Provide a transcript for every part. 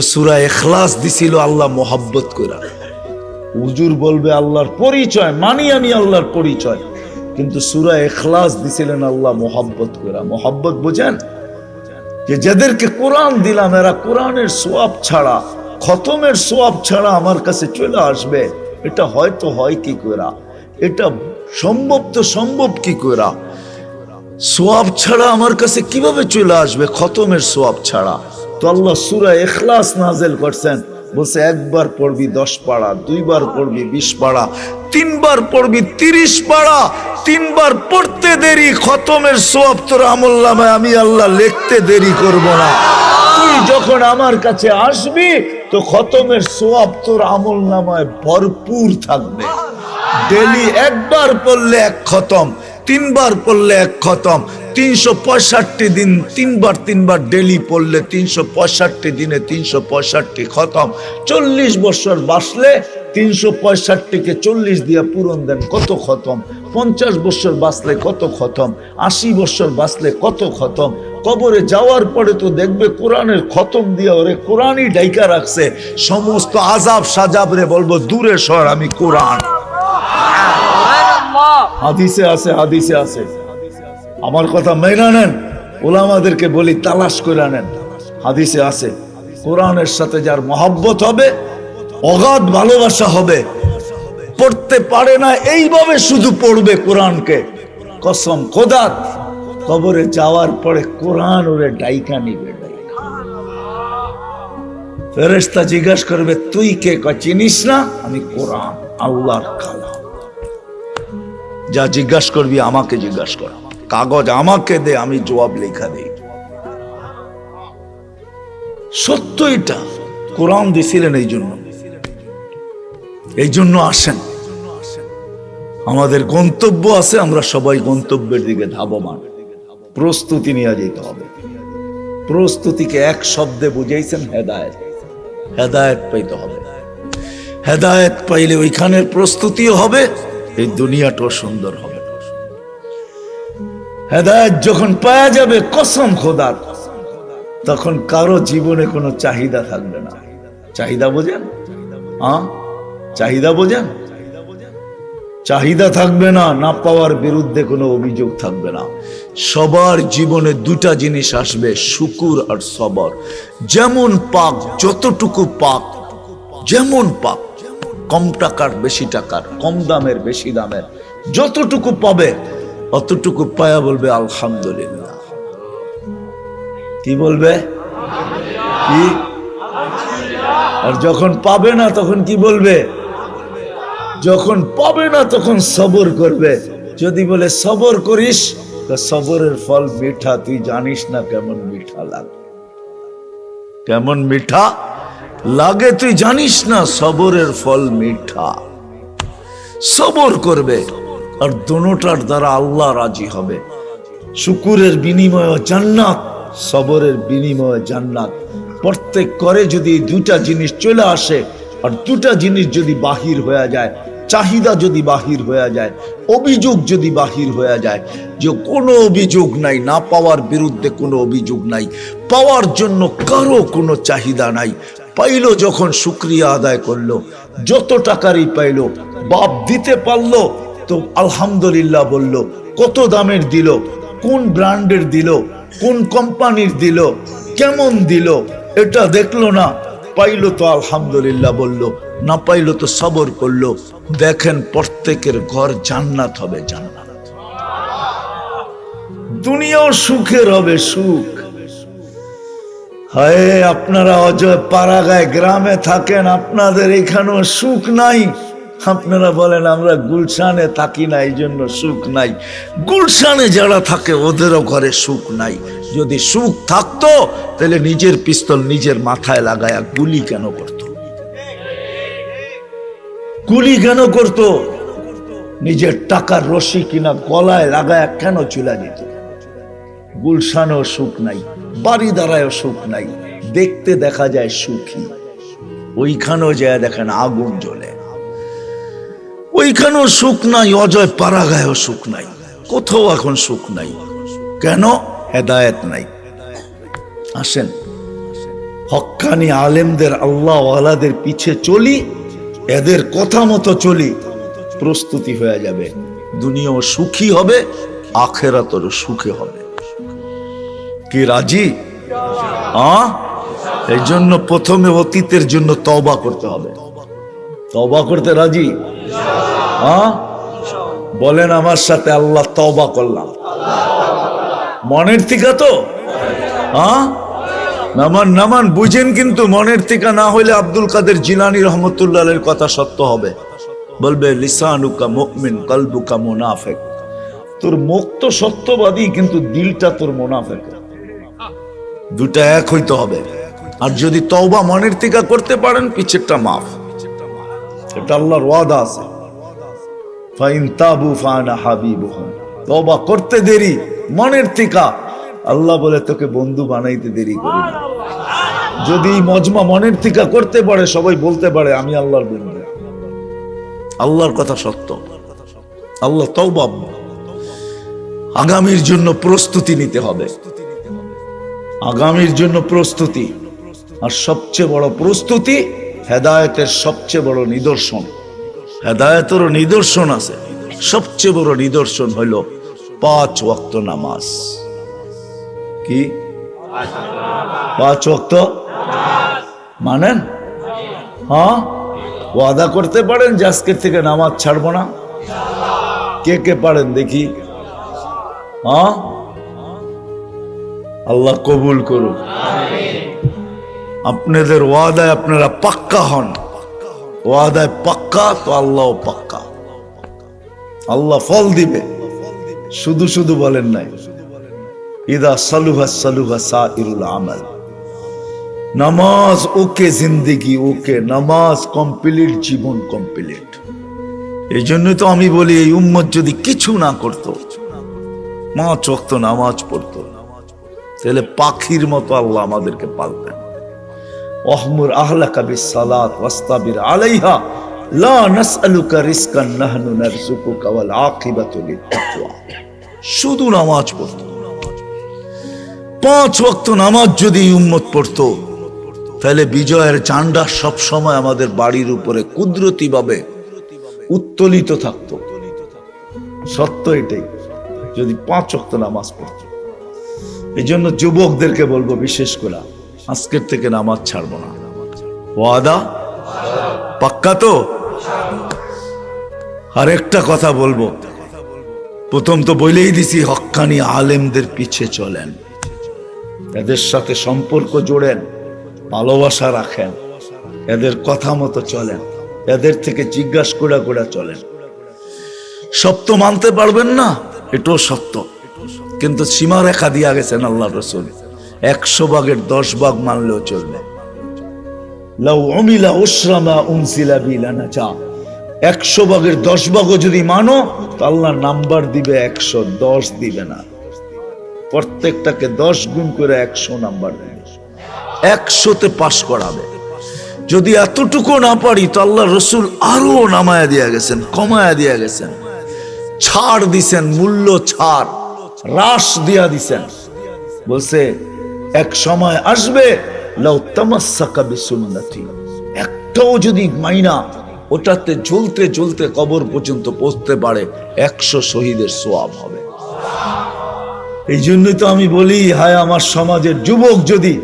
সুরা এখলাস দিছিল আল্লাহ মোহাব্বত করা হুজুর বলবে আল্লাহর পরিচয় মানি আমি আল্লাহর পরিচয়। কিন্তু সুরা এখলাস দিছিলেন আল্লাহ মোহাব্বত করা মোহাব্বত বোঝেন? যে যাদেরকে কোরআন দিলাম, এরা কোরআনের সোয়াব ছাড়া, খতমের সোয়াব ছাড়া আমার কাছে চলে আসবে। এটা হয়তো হয় কি করা এটা সম্ভব তো সম্ভব কি করা সোয়াব ছাড়া আমার কাছে কীভাবে চলে আসবে খতমের সোয়াব ছাড়া? তো আল্লাহ সুরা এখলাস নাজেল করছেন। বলছে, একবার পড়বি দশ পাড়া, দুইবার পড়বি বিশ পাড়া, তিনবার পড়বি তিরিশ পাড়া, তিনবার পড়তে দেরি, খতমের সোয়াব তোর আমল নামায় আমি আল্লাহ লিখতে দেরি করব না। তুই যখন আমার কাছে আসবি, তো খতমের সোয়াব তোর আমল নামায় ভরপুর থাকবে। ডেলি একবার পড়লে এক খতম। তিনবার পড়লে এক খতম, তিনশো পঁয়ষট্টি দিন তিনবার তিনবার ডেলি পড়লে তিনশো পঁয়ষট্টি দিনে তিনশো পঁয়ষট্টি খতম। চল্লিশ বছর বাঁচলে তিনশো পঁয়ষট্টিকে চল্লিশ দিয়ে পূরণ দেন, কত খতম? পঞ্চাশ বছর বাঁচলে কত খতম? আশি বছর বাঁচলে কত খতম? কবরে যাওয়ার পরে তো দেখবে কোরআনের খতম দিয়ে ওরে কোরআনই ডাইকা রাখছে। সমস্ত আজাব সাজাব রে বলব, দূরে সর আমি কোরআন। হাদিসে আছে হাদিসে আছে। আমার কথা মেনা নেন, ওলামাদেরকে বলি, তালাশ করে নেন। হাদিসে আছে, কোরআনের সাথে যার মহাব্বত হবে, অগাধ ভালোবাসা হবে, পড়তে পারে না, এইভাবে শুধু পড়বে কোরআনকে। কসম খোদাত কবরে যাওয়ার পরে কোরআন ওরে ডাইকা নিবে। ফেরেস্তা জিজ্ঞাসা করবে, তুই কে? চিনিস না? আমি কোরআন, আল্লাহর কালাম যা জিজ্ঞাসা করবি, আমাকে জিজ্ঞাসা কর। কাগজ আমাকে দে, আমি জবাব লেখা দিই। সত্য এটা। কোরআন দিছিলেন এই জন্য। এই জন্য আসেন। আমাদের গন্তব্য আছে, আমরা সবাই গন্তব্যের দিকে ধাবমান। প্রস্তুতি নিয়ে যেতে হবে। প্রস্তুতিকে এক শব্দে বুঝাইছেন হেদায়েত। হেদায়ত পাইতে হবে। হেদায়েত পাইলে ওইখানের প্রস্তুতিও হবে এই দুনিয়াটাও সুন্দর হবে। হেদায়ত যখন পাওয়া যাবে, কসম খোদার তখন কারও জীবনে কোনো চাহিদা থাকবে না। চাহিদা বোঝেন? হ্যাঁ চাহিদা বোঝেন? চাহিদা থাকবে না না পাওয়ার বিরুদ্ধে কোনো অভিযোগ থাকবে না। সবার জীবনে দুটা জিনিস আসবে, শুকুর আর সবর। যেমন পাক, যতটুকু পাক, যেমন পাক কম টাকার বেশি টাকার, কম দামের বেশি দামের, যতটুকু পাবে, অতটুকু পায়া বলবে, আলহামদুলিল্লাহ। কি বলবে? কি? আর যখন পাবে না, তখন কি বলবে? যখন পাবে না, তখন সবর করবে। যদি বলে, সবর করিস সবরের ফল মিঠা, তুই জানিস না কেমন মিঠা লাগে। কেমন মিঠা? লাগে তুই জানিস না, সবরের ফল মিঠা। সবর করবে, আর দোনোটার দ্বারা আল্লাহ রাজি হবে। শুকুরের বিনিময় জান্নাত, সবরের বিনিময় জান্নাত। প্রত্যেক করে যদি দুটা জিনিস চলে আসে, আর দুটা জিনিস যদি বাহির হয়ে যায়, চাহিদা যদি বাহির হয়ে যায়, অভিযোগ যদি বাহির হয়ে যায়, যে কোনো অভিযোগ নাই, না পাওয়ার বিরুদ্ধে কোনো অভিযোগ নাই, পাওয়ার জন্য কারও কোনো চাহিদা নাই পাইলো যখন শুক্রিয়া আদায় করল, যত টাকারই পাইলো, বাপ দিতে পারল, তো আলহামদুলিল্লাহ বলল, কত দামের দিল, কোন ব্র্যান্ডের দিল, কোন কোম্পানির দিল, কেমন দিল, এটা দেখল না, পাইলো তো আলহামদুলিল্লাহ বলল, না পাইলো তো সবর করল, দেখেন প্রত্যেকের ঘর জান্নাত হবে জান্নাত। দুনিয়াও সুখের হবে সুখ। হায়, আপনারা অজয় পাড়াগায় গ্রামে থাকেন, আপনাদের এখানেও সুখ নাই। আপনারা বলেন, আমরা গুলশানে থাকি না এই জন্য সুখ নাই। গুলশানে যারা থাকে, ওদেরও ঘরে সুখ নাই। যদি সুখ থাকতো, তাহলে নিজের পিস্তল নিজের মাথায় লাগায়া গুলি কেন করত? গুলি কেন করত? নিজের টাকার রশি কিনা গলায় লাগায়া কেন চুলা দিত? গুলশানেও সুখ নাই বাড়ি দ্বারায়ও সুখ নাই, দেখতে দেখা যায় সুখী। ওইখানেও যায় দেখেন আগুন জ্বলে। ওইখানেও সুখ নাই, অজয় পাড়াগায়ও সুখ নাই, কোথাও এখন সুখ নাই। কেন? হেদায়েত নাই। আসেন হক্কানি আলেমদের, আল্লাহ আলাদের পিছে চলি, এদের কথা মতো চলি, প্রস্তুতি হয়ে যাবে। দুনিয়াও সুখী হবে, আখেরাতরও সুখে হবে। কি রাজি? এই জন্য প্রথমে অতীতের জন্য তবা করতে হবে। তবা করতে রাজি? বলেন আমার সাথে আল্লাহ তবা করলাম। মনের থেকে তো? নামান নামান, বুঝেন কিন্তু মনের থেকে না হইলে আব্দুল কাদের জিলানি রহমতুল্লাহের কথা সত্য হবে। বলবে, লিসানুকা মুকমিন কলবুকা মুনাফেক। তোর মুখ তো সত্যবাদী, কিন্তু দিলটা তোর মুনাফেক দুটা এক হইতে হবে। আর যদি তওবা মনের থেকে করতে পারেন, পিছেরটা মাফ। এটা আল্লাহর ওয়াদা আছে। ফাইন তাবু ফানা তওবা করতে দেরি, মনের আল্লাহ বলে, তোকে বন্ধু বানাইতে দেরি করি না। যদি মজমা মনের থেকে করতে পারে, সবাই বলতে পারে, আমি আল্লাহর বন্ধু। আল্লাহর কথা সত্য। আল্লাহ তওবা আগামীর জন্য প্রস্তুতি নিতে হবে। আগামীর জন্য প্রস্তুতি। আর সবচেয়ে বড় প্রস্তুতি হেদায়তের সবচেয়ে বড় নিদর্শন। হেদায়েতেরও নিদর্শন আছে। সবচেয়ে বড় নিদর্শন হইল পাঁচ ওয়াক্ত নামাজ। কি? পাঁচ ওয়াক্ত? মানেন? হ্যাঁ? ওয়াদা করতে পারেন যে আজকের থেকে নামাজ ছাড়বো না? কে কে পারেন দেখি? হ্যাঁ? আল্লাহ কবুল করুন আপনাদের ওয়াদায় আপনারা পাক্কা হন। ওয়াদায় পাক্কা, তো আল্লাহ পাক্কা। আল্লাহ ফল দিবে। শুধু শুধু বলেন নাই। ইদা সালুহা সালুহা সা ইরুল আমাল। নামাজ ওকে জিন্দিগি, ওকে। নামাজ কমপ্লিট, জীবন কমপ্লিট। এই জন্যই তো আমি বলি, এই উম্মত যদি কিছু না করতো পাঁচ ওয়াক্ত নামাজ পড়তো তাহলে পাখির মতো আল্লাহ আমাদেরকে পালতেন। অহমুর আহলা কাবি সালাত ওয়াস্তাবির আলাইহা, লা নাসআলুকা নাহনু ওয়াল আকিবাতু লিত্তাকওয়া। শুধু নামাজ পড়তো। পাঁচ ওয়াক্ত নামাজ যদি উম্মত পড়তো, তাহলে বিজয়ের চান্ডা সব সময় আমাদের বাড়ির উপরে কুদরতি ভাবে উত্তোলিত থাকতো। সত্য এটাই, যদি পাঁচ ওয়াক্ত নামাজ পড়তো। এই জন্য যুবকদেরকে বলব বিশেষ করে, আজকের থেকে নামাজ ছাড়বো না। ওয়াদা? পাক্কা তো? আর একটা কথা বলব। প্রথম তো বলেই দিছি হক্কানি আলেমদের পিছে চলেন। এদের সাথে সম্পর্ক জোড়েন, ভালোবাসা রাখেন, এদের কথা মতো চলেন, এদের থেকে জিজ্ঞাসা করে করে চলেন। সত্য মানতে পারবেন না, এটাও সত্য। কিন্তু সীমারেখা দিয়া গেছেন আল্লাহ রসুল। একশো ভাগের দশ ভাগ মানলেও চলবে একশো ভাগের দশ ভাগও যদি মানো, তো আল্লাহ নাম্বার দিবে একশো দশ দিবে না। প্রত্যেকটাকে দশ গুণ করে একশো নাম্বার দেবে। একশোতে পাশ করাবে। যদি এতটুকু না পারি, তো আল্লাহ রসুল আরও নামায়া দিয়া গেছেন, কমায়া দিয়া গেছেন। ছাড় দিছেন, মূল্য ছাড়। হ্রাস দিয়া দিছেন। বলছে, এক সময় আসবে একটাও যদি মাইনা, ওটাতে জ্বলতে জ্বলতে কবর পর্যন্ত পৌঁছতে পারে, একশো শহীদের সোয়াব হবে। এই জন্যই তো আমি বলি, হায় আমার সমাজের যুবক যদি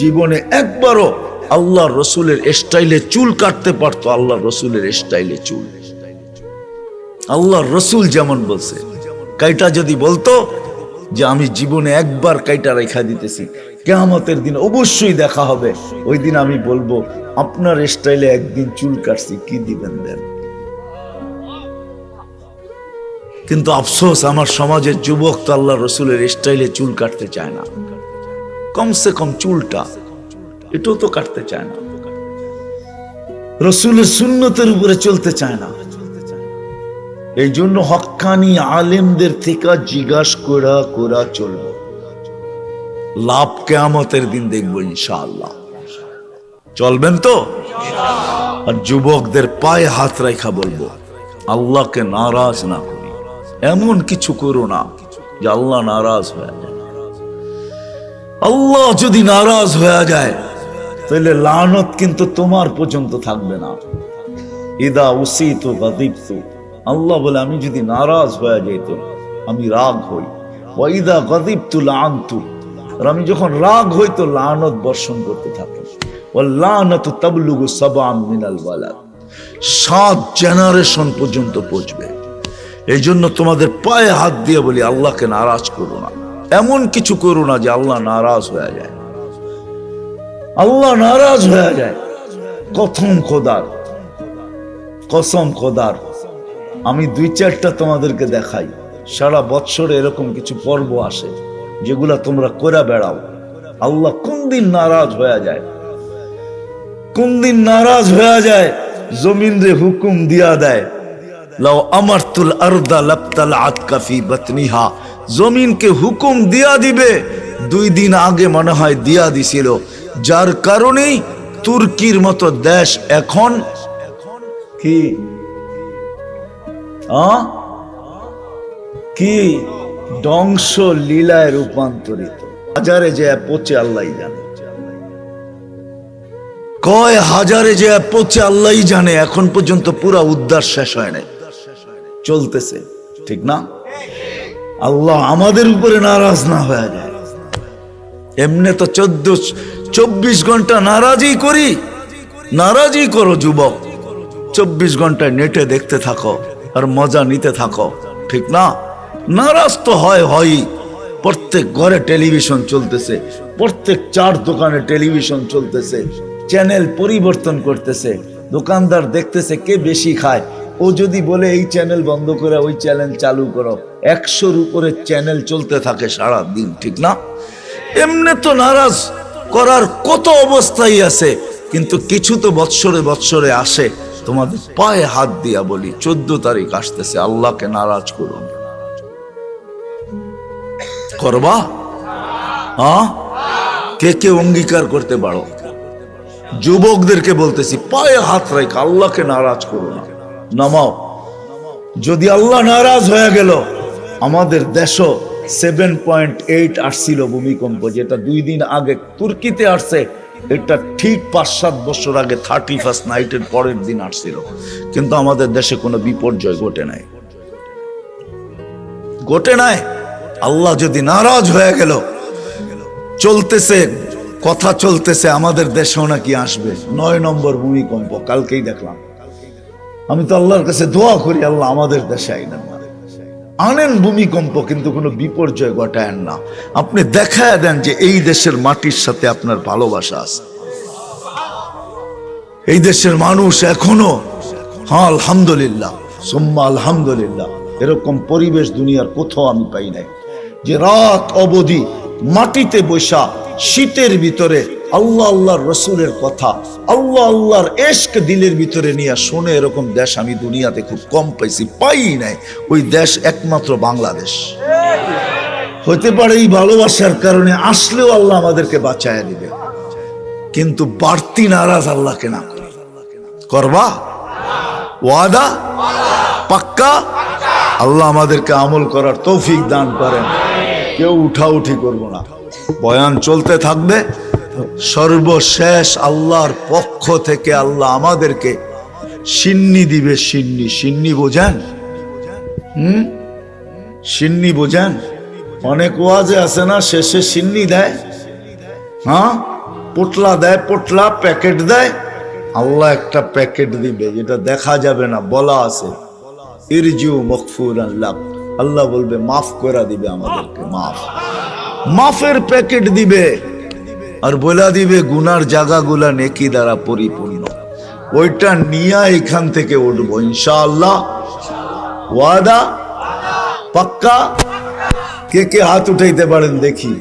জীবনে একবারও আল্লাহ রসুলের স্টাইলে চুল কাটতে পারতো আল্লাহ রসুলের স্টাইলে চুল। আল্লাহ রসুল যেমন বলছে কাইটা যদি বলতো যে আমি জীবনে একবার কাইটা রেখা দিতেছি, কেয়ামতের দিন অবশ্যই দেখা হবে। ওই দিন আমি বলব, আপনার স্টাইলে একদিন চুল কাটছি, কি দিবেন দেন? কিন্তু আফসোস, আমার সমাজের যুবক তো আল্লাহ রসুলের স্টাইলে চুল কাটতে চায় না। কমসে কম চুলটা, এটাও তো কাটতে চায় না। রসুলের সুন্নতের উপরে চলতে চায় না। এই জন্য হক্কানি আলেমদের থেকে জিজ্ঞাস করা করা চলব। লাভ কেয়ামতের দিন দেখব ইনশাআল্লাহ। চলবেন তো? আর যুবকদের পায়ে হাত রেখা বলব, আল্লাহকে নারাজ না করি। এমন কিছু করো না যে আল্লাহ নারাজ হয়ে যায়। আল্লাহ যদি নারাজ হয়ে যায়, তাহলে লানত কিন্তু তোমার পর্যন্ত থাকবে না। ইদা উসিত গাদিবতু আল্লাহ বলে, আমি যদি নারাজ হয়ে যাইত আমি রাগ হই। ওয়াইদা গাদিবতু লানতু আর আমি যখন রাগ হই, তো লানত বর্ষণ করতে থাকি। ও লানত তাবলুগু সাবাম মিনাল ওয়ালাদ সাত জেনারেশন পর্যন্ত পৌঁছবে। এই জন্য তোমাদের পায়ে হাত দিয়ে বলি, আল্লাহকে নারাজ করো না। এমন কিছু করো না যে আল্লাহ নারাজ হয়ে যায়। আল্লাহ নারাজ হয়ে যায়। কথম খোদার, কসম খোদার। আমি দুই চারটা তোমাদেরকে দেখাই। সারা বৎসরে এরকম কিছু পর্ব আসে, যেগুলা তোমরা করে বেড়াও। আল্লাহ কোন দিন নারাজ হয়ে যায়? কোন দিন নারাজ হয়ে যায়? জমিন রে হুকুম দিয়া দেয়। লাও আতকাফি বতনিহা। জমিনকে হুকুম দিয়া দিবে, দুই দিন আগে মনে হয় দিয়া যার কারণেই তুর্কির মতো দেশ এখন কি? কি? ধ্বংস লীলায় রূপান্তরিত। হাজারে যে পচে আল্লাহ জানে। কয় হাজারে যে পচে আল্লাহ জানে, এখন পর্যন্ত পুরা উদ্ধার শেষ হয় নাই। চলতেছে, ঠিক না? আল্লাহ আমাদের উপরে নারাজ না হয়ে যায়। এমনি তো চোদ্দ, চব্বিশ ঘণ্টা নারাজই করি। নারাজই করো, যুবক। চব্বিশ ঘন্টায় নেটে দেখতে থাকো। আর মজা নিতে থাকো, ঠিক না? নারাজ তো হয় হয়ই প্রত্যেক ঘরে টেলিভিশন চলতেছে, প্রত্যেক চার দোকানে টেলিভিশন চলতেছে, চ্যানেল পরিবর্তন করতেছে, দোকানদার দেখতেছে কে বেশি খায়। ও যদি বলে, এই চ্যানেল বন্ধ করে, ওই চ্যানেল চালু করো। একশোর উপরে চ্যানেল চলতে থাকে সারা দিন ঠিক না? এমনি তো নারাজ করার কত অবস্থাই আছে, কিন্তু কিছু তো বৎসরে বৎসরে আসে। তোমাদের পায়ে হাত দিয়া বলি, চোদ্দ তারিখ আসতেছে, আল্লাহকে নারাজ করুন করবা? হ্যাঁ? কে কে অঙ্গীকার করতে পারো? যুবকদেরকে বলতেছি, পায়ে হাত রেখে আল্লাহকে নারাজ করো না। নামাও। যদি আল্লাহ নারাজ হয়ে গেল, আমাদের দেশও সেভেন পয়েন্ট এইট আসছিল ভূমিকম্প, যেটা দুই দিন আগে তুর্কিতে আসছে। এটা ঠিক পাঁচ সাত বছর আগে থার্টি ফার্স্ট নাইটের পরের দিন আসছিল। কিন্তু আমাদের দেশে কোনো বিপর্যয় ঘটে নাই। ঘটে নাই। আল্লাহ যদি নারাজ হয়ে গেল, চলতেছে, কথা চলতেছে, আমাদের দেশেও নাকি আসবে। নয় নম্বর ভূমিকম্প, কালকেই দেখলাম। আমি তো আল্লাহর কাছে দোয়া করি, আল্লাহ আমাদের দেশে আইনেন না আনেন ভূমিকম্প কিন্তু কোনো বিপর্যয় ঘটায়েন না। আপনি দেখায় দেন যে এই দেশের মাটির সাথে আপনার ভালোবাসা আছে। এই দেশের মানুষ এখনও হ্যাঁ আলহামদুলিল্লাহ, সোম্মা আলহামদুলিল্লাহ, এরকম পরিবেশ দুনিয়ার কোথাও আমি পাই নাই। যে রাত অবধি মাটিতে বৈশা শীতের ভিতরে আল্লাহ আল্লাহর রসুলের কথা, আল্লাহ আল্লাহর এশক দিলের ভিতরে নিয়ে শোনে এরকম দেশ আমি দুনিয়াতে খুব কম পাইছি, পাই নাই। ওই দেশ একমাত্র বাংলাদেশ। হতে পারে এই ভালোবাসার কারণে আসলেও আল্লাহ আমাদেরকে বাঁচায় দিবে। কিন্তু বাড়তি নারাজ আল্লাহকে না করি। করবা? ওয়াদা? পাক্কা? আল্লাহ আমাদেরকে আমল করার তৌফিক দান করেন। কেউ উঠাউঠি করব না। বয়ান চলতে থাকবে। সর্বশেষ আল্লাহর পক্ষ থেকে আল্লাহ আমাদেরকে সিন্নি দিবে, সিন্নি সিন্নি বোঝান? হুম? সিন্নি বোঝান? অনেক ওয়াজে আছে না, শেষে সিন্নি দেয়? হ্যাঁ? পোটলা দেয়, পোটলা, প্যাকেট দেয়? আল্লাহ একটা প্যাকেট দিবে, যেটা দেখা যাবে না, বলা আছে। ইরজিউ মকফুর আল্লাহ আল্লাহ বলবে, মাফ করে দিবে আমাদেরকে, মাফ। মাফের প্যাকেট দিবে। আর বলা দিবে গুনার জায়গাগুলা নেকি দ্বারা পরিপূর্ণ। ওইটা নিয়া এখান থেকে উঠবো, ইনশাআল্লাহ। ওয়াদা? পাক্কা? কে কে হাত উঠাইতে পারেন দেখি।